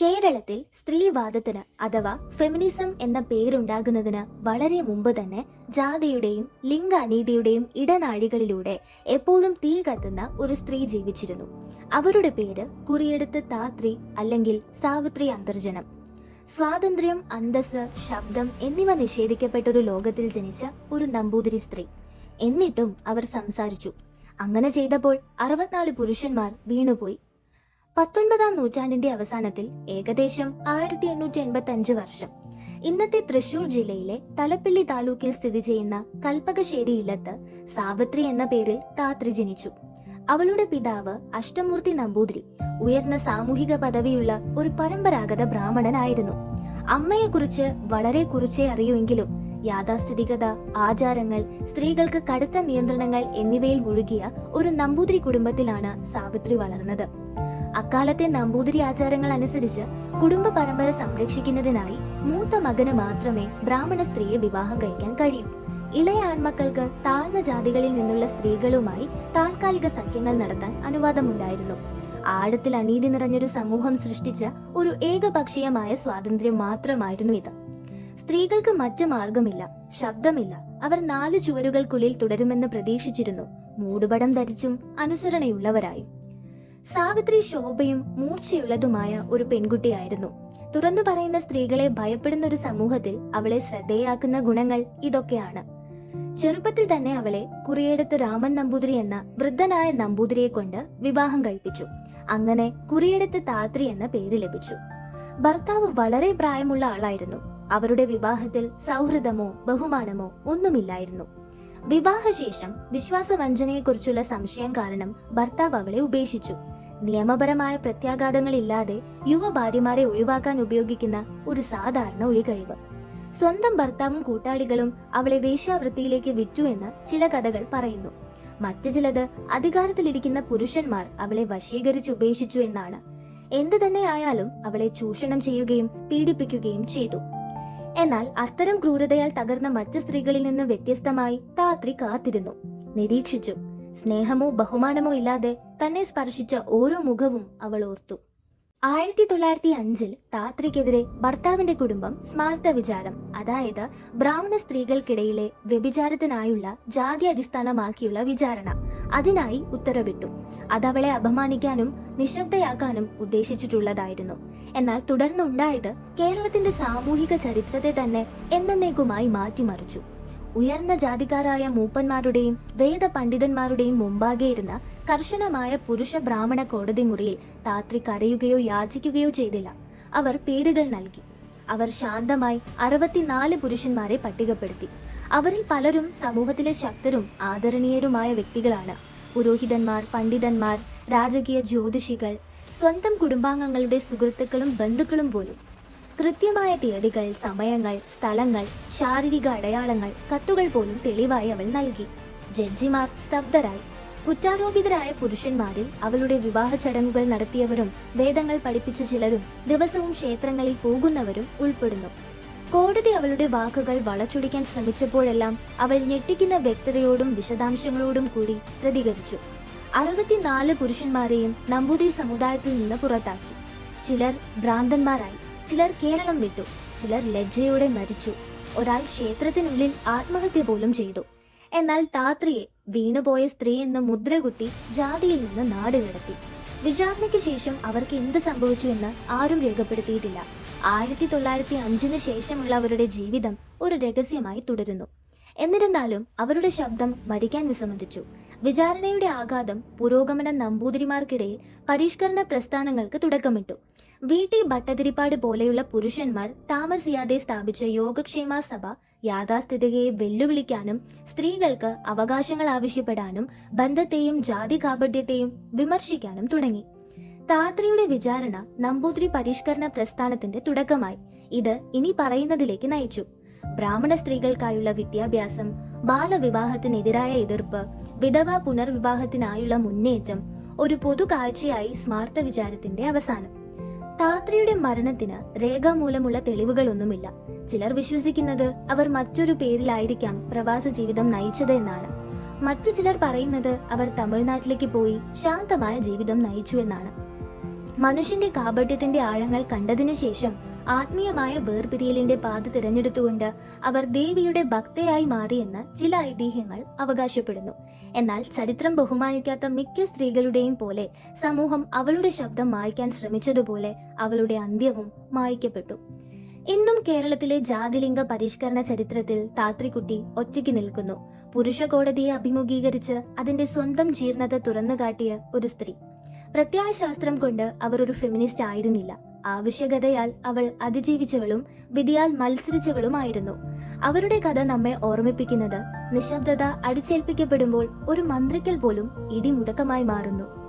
കേരളത്തിൽ സ്ത്രീവാദത്തിന് അഥവാ ഫെമിനിസം എന്ന പേരുണ്ടാകുന്നതിന് വളരെ മുമ്പ് തന്നെ ജാതിയുടെയും ലിംഗ അനീതിയുടെയും ഇടനാഴികളിലൂടെ എപ്പോഴും തീ കത്തുന്ന ഒരു സ്ത്രീ ജീവിച്ചിരുന്നു. അവരുടെ പേര് കുറിയെടുത്ത് താത്രി അല്ലെങ്കിൽ സാവിത്രി അന്തർജനം. സ്വാതന്ത്ര്യം അന്തസ് ശബ്ദം എന്നിവ നിഷേധിക്കപ്പെട്ട ഒരു ലോകത്തിൽ ജനിച്ച ഒരു നമ്പൂതിരി സ്ത്രീ. എന്നിട്ടും അവർ സംസാരിച്ചു. അങ്ങനെ ചെയ്തപ്പോൾ അറുപത്തിനാല് പുരുഷന്മാർ വീണുപോയി. പത്തൊൻപതാം നൂറ്റാണ്ടിന്റെ അവസാനത്തിൽ ഏകദേശം ആയിരത്തി എണ്ണൂറ്റി എൺപത്തി അഞ്ച് വർഷം. ഇന്നത്തെ തൃശൂർ ജില്ലയിലെ തലപ്പള്ളി താലൂക്കിൽ സ്ഥിതി ചെയ്യുന്ന കൽപ്പകശ്ശേരി ഇല്ലത്ത് സാവിത്രി എന്ന പേരിൽ താത്രി ജനിച്ചു. അവളുടെ പിതാവ് അഷ്ടമൂർത്തി നമ്പൂതിരി ഉയർന്ന സാമൂഹിക പദവിയുള്ള ഒരു പരമ്പരാഗത ബ്രാഹ്മണനായിരുന്നു. അമ്മയെക്കുറിച്ച് വളരെ കുറിച്ചേ അറിയുമെങ്കിലും യാഥാസ്ഥിതികത ആചാരങ്ങൾ സ്ത്രീകൾക്ക് കടുത്ത നിയന്ത്രണങ്ങൾ എന്നിവയിൽ മുഴുകിയ ഒരു നമ്പൂതിരി കുടുംബത്തിലാണ് സാവിത്രി വളർന്നത്. അക്കാലത്തെ നമ്പൂതിരി ആചാരങ്ങൾ അനുസരിച്ച് കുടുംബ പരമ്പര സംരക്ഷിക്കുന്നതിനായി മൂത്ത മകന് മാത്രമേ ബ്രാഹ്മണ സ്ത്രീയെ വിവാഹം കഴിക്കാൻ കഴിയൂ. ഇളയ ആൺമക്കൾക്ക് താഴ്ന്ന ജാതികളിൽ നിന്നുള്ള സ്ത്രീകളുമായി താൽക്കാലിക സഖ്യങ്ങൾ നടത്താൻ അനുവാദമുണ്ടായിരുന്നു. ആഴത്തിൽ അനീതി നിറഞ്ഞൊരു സമൂഹം സൃഷ്ടിച്ച ഒരു ഏകപക്ഷീയമായ സ്വാതന്ത്ര്യം മാത്രമായിരുന്നു ഇത്. സ്ത്രീകൾക്ക് മറ്റു മാർഗമില്ല ശബ്ദമില്ല. അവർ നാല് ചുവരുകൾക്കുള്ളിൽ തുടരുമെന്ന് പ്രതീക്ഷിച്ചിരുന്നു. മൂടുപടം ധരിച്ചും അനുസരണയുള്ളവരായും. സാവിത്രി ശോഭയും മൂർച്ചയുള്ളതുമായ ഒരു പെൺകുട്ടിയായിരുന്നു. തുറന്നു പറയുന്ന സ്ത്രീകളെ ഭയപ്പെടുന്ന ഒരു സമൂഹത്തിൽ അവളെ ശ്രദ്ധേയാക്കുന്ന ഗുണങ്ങൾ ഇതൊക്കെയാണ്. ചെറുപ്പത്തിൽ തന്നെ അവളെ കുറിയെടുത്ത് രാമൻ നമ്പൂതിരി എന്ന വൃദ്ധനായ നമ്പൂതിരിയെ കൊണ്ട് വിവാഹം കഴിപ്പിച്ചു. അങ്ങനെ കുറിയെടുത്ത് താത്രി എന്ന പേര് ലഭിച്ചു. ഭർത്താവ് വളരെ പ്രായമുള്ള ആളായിരുന്നു. അവരുടെ വിവാഹത്തിൽ സൗഹൃദമോ ബഹുമാനമോ ഒന്നുമില്ലായിരുന്നു. വിവാഹശേഷം വിശ്വാസവഞ്ചനയെക്കുറിച്ചുള്ള സംശയം കാരണം ഭർത്താവ് അവളെ ഉപേക്ഷിച്ചു. നിയമപരമായ പ്രത്യാഘാതങ്ങളില്ലാതെ യുവ ഭാര്യമാരെ ഒഴിവാക്കാൻ ഉപയോഗിക്കുന്ന ഒരു സാധാരണ ഒഴികഴിവ്. സ്വന്തം ഭർത്താവും കൂട്ടാളികളും അവളെ വേശ്യാവൃത്തിയിലേക്ക് വിറ്റു എന്ന് ചില കഥകൾ പറയുന്നു. മറ്റു ചിലത് അധികാരത്തിലിരിക്കുന്ന പുരുഷന്മാർ അവളെ വശീകരിച്ച് ഉപേക്ഷിച്ചു എന്നാണ്. എന്തു തന്നെയായാലും അവളെ ചൂഷണം ചെയ്യുകയും പീഡിപ്പിക്കുകയും ചെയ്തു. എന്നാൽ അത്തരം ക്രൂരതയാൽ തകർന്ന മറ്റു സ്ത്രീകളിൽ നിന്ന് വ്യത്യസ്തമായി താത്രി കാത്തിരുന്നു. നിരീക്ഷിച്ചു. സ്നേഹമോ ബഹുമാനമോ ഇല്ലാതെ തന്നെ സ്പർശിച്ച ഓരോ മുഖവും അവൾ ഓർത്തു. ആയിരത്തി തൊള്ളായിരത്തി അഞ്ചിൽ താത്രിക്കെതിരെ ഭർത്താവിന്റെ കുടുംബം സ്മാർത്ത വിചാരം അതായത് ബ്രാഹ്മണ സ്ത്രീകൾക്കിടയിലെ വ്യഭിചാരത്തിനായുള്ള ജാതി അടിസ്ഥാനമാക്കിയുള്ള വിചാരണ അതിനായി ഉത്തരവിട്ടു. അതവളെ അപമാനിക്കാനും നിശബ്ദയാക്കാനും ഉദ്ദേശിച്ചിട്ടുള്ളതായിരുന്നു. എന്നാൽ തുടർന്നുണ്ടായത് കേരളത്തിന്റെ സാമൂഹിക ചരിത്രത്തെ തന്നെ എന്നേക്കുമായി മാറ്റിമറിച്ചു. ഉയർന്ന ജാതിക്കാരായ മൂപ്പന്മാരുടെയും വേദ പണ്ഡിതന്മാരുടെയും മുമ്പാകെ ഇരുന്ന കർശനമായ പുരുഷ ബ്രാഹ്മണ കോടതി മുറിയിൽ താത്രി കരയുകയോ യാചിക്കുകയോ ചെയ്തില്ല. അവർ പേരുകൾ നൽകി. അവർ ശാന്തമായി അറുപത്തിനാല് പുരുഷന്മാരെ പട്ടികപ്പെടുത്തി. അവരിൽ പലരും സമൂഹത്തിലെ ശക്തരും ആദരണീയരുമായ വ്യക്തികളാണ്. പുരോഹിതന്മാർ പണ്ഡിതന്മാർ രാജകീയ ജ്യോതിഷികൾ സ്വന്തം കുടുംബാംഗങ്ങളുടെ സുഹൃത്തുക്കളും ബന്ധുക്കളും പോലും. കൃത്യമായ തീയതികൾ സമയങ്ങൾ സ്ഥലങ്ങൾ ശാരീരിക അടയാളങ്ങൾ കത്തുകൾ പോലും തെളിവായി അവൾ നൽകി. ജഡ്ജിമാർ സ്തബ്ധരായി. കുറ്റാരോപിതരായ പുരുഷന്മാരിൽ അവളുടെ വിവാഹ ചടങ്ങുകൾ നടത്തിയവരും വേദങ്ങൾ പഠിപ്പിച്ച ചിലരും ദിവസവും ക്ഷേത്രങ്ങളിൽ പോകുന്നവരും ഉൾപ്പെടുന്നു. കോടതി അവളുടെ വാക്കുകൾ വളച്ചൊടിക്കാൻ ശ്രമിച്ചപ്പോഴെല്ലാം അവൾ ഞെട്ടിക്കുന്ന വ്യക്തതയോടും വിശദാംശങ്ങളോടും കൂടി പ്രതികരിച്ചു. അറുപത്തിനാല് പുരുഷന്മാരെയും നമ്പൂതിരി സമുദായത്തിൽ നിന്ന് പുറത്താക്കി. ചിലർ ഭ്രാന്തന്മാരായി ചിലർ കേരളം വിട്ടു ചിലർ ലജ്ജയോടെ മരിച്ചു. ഒരാൾ ക്ഷേത്രത്തിനുള്ളിൽ ആത്മഹത്യ പോലും ചെയ്തു. എന്നാൽ താത്രിയെ വീണുപോയ സ്ത്രീ എന്ന മുദ്രകുത്തി ജാതിയിൽ നിന്ന് നാട് കടത്തി. വിചാരണയ്ക്ക് ശേഷം അവർക്ക് എന്ത് സംഭവിച്ചു എന്ന് ആരും രേഖപ്പെടുത്തിയിട്ടില്ല. ആയിരത്തി തൊള്ളായിരത്തി അഞ്ചിന് ശേഷമുള്ള അവരുടെ ജീവിതം ഒരു രഹസ്യമായി തുടരുന്നു. എന്നിരുന്നാലും അവരുടെ ശബ്ദം മരിക്കാൻ വിസമ്മതിച്ചു. വിചാരണയുടെ ആഘാതം പുരോഗമന നമ്പൂതിരിമാർക്കിടയിൽ പരിഷ്കരണ പ്രസ്ഥാനങ്ങൾക്ക് തുടക്കമിട്ടു. വി. ടി. ഭട്ടതിരിപ്പാട് പോലെയുള്ള പുരുഷന്മാർ താമസിയാതെ സ്ഥാപിച്ച യോഗക്ഷേമ സഭ യാഥാസ്ഥിതികയെ വെല്ലുവിളിക്കാനും സ്ത്രീകൾക്ക് അവകാശങ്ങൾ ആവശ്യപ്പെടാനും ബന്ധത്തെയും ജാതി കാപഢ്യത്തെയും വിമർശിക്കാനും തുടങ്ങി. താത്രിയുടെ വിചാരണ നമ്പൂതിരി പരിഷ്കരണ പ്രസ്ഥാനത്തിന്റെ തുടക്കമായി. ഇത് ഇനി പറയുന്നതിലേക്ക് നയിച്ചു. ബ്രാഹ്മണ സ്ത്രീകൾക്കായുള്ള വിദ്യാഭ്യാസം ബാലവിവാഹത്തിനെതിരായ എതിർപ്പ് വിധവ പുനർവിവാഹത്തിനായുള്ള മുന്നേറ്റം ഒരു പൊതു കാഴ്ചയായി സ്മാർത്ത വിചാരത്തിന്റെ അവസാനം. താത്രിയുടെ മരണത്തിന് രേഖാമൂലമുള്ള തെളിവുകളൊന്നുമില്ല. ചിലർ വിശ്വസിക്കുന്നത് അവർ മറ്റൊരു പേരിലായിരിക്കാം പ്രവാസ ജീവിതം നയിച്ചത് എന്നാണ്. മറ്റു ചിലർ പറയുന്നത് അവർ തമിഴ്നാട്ടിലേക്ക് പോയി ശാന്തമായ ജീവിതം നയിച്ചു എന്നാണ്. മനുഷ്യന്റെ കാപട്യത്തിന്റെ ആഴങ്ങൾ കണ്ടതിനു ശേഷം ആത്മീയമായ വേർപിരിയലിന്റെ പാത തിരഞ്ഞെടുത്തുകൊണ്ട് അവർ ദേവിയുടെ ഭക്തയായി മാറിയെന്ന് ചില ഐതിഹ്യങ്ങൾ അവകാശപ്പെടുന്നു. എന്നാൽ ചരിത്രം ബഹുമാനിക്കാത്ത മിക്ക സ്ത്രീകളുടെയും പോലെ സമൂഹം അവളുടെ ശബ്ദം മായ്ക്കാൻ ശ്രമിച്ചതുപോലെ അവളുടെ അന്ത്യവും മായ്ക്കപ്പെട്ടു. ഇന്നും കേരളത്തിലെ ജാതിലിംഗ പരിഷ്കരണ ചരിത്രത്തിൽ താത്രിക്കുട്ടി ഒറ്റയ്ക്ക് നിൽക്കുന്നു. പുരുഷ കോടതിയെ അഭിമുഖീകരിച്ച് അതിന്റെ സ്വന്തം ജീർണത തുറന്നുകാട്ടിയ ഒരു സ്ത്രീ. പ്രത്യയശാസ്ത്രം കൊണ്ട് അവർ ഒരു ഫെമിനിസ്റ്റ് ആയിരുന്നില്ല. ആവശ്യകതയാൽ അവൾ അതിജീവിച്ചവളും വിധിയാൽ മത്സരിച്ചവളുമായിരുന്നു. അവരുടെ കഥ നമ്മെ ഓർമ്മിപ്പിക്കുന്നത് നിശബ്ദത അടിച്ചേൽപ്പിക്കപ്പെടുമ്പോൾ ഒരു മന്ത്രിക്കൽ പോലും ഇടിമുടക്കമായി മാറുന്നു.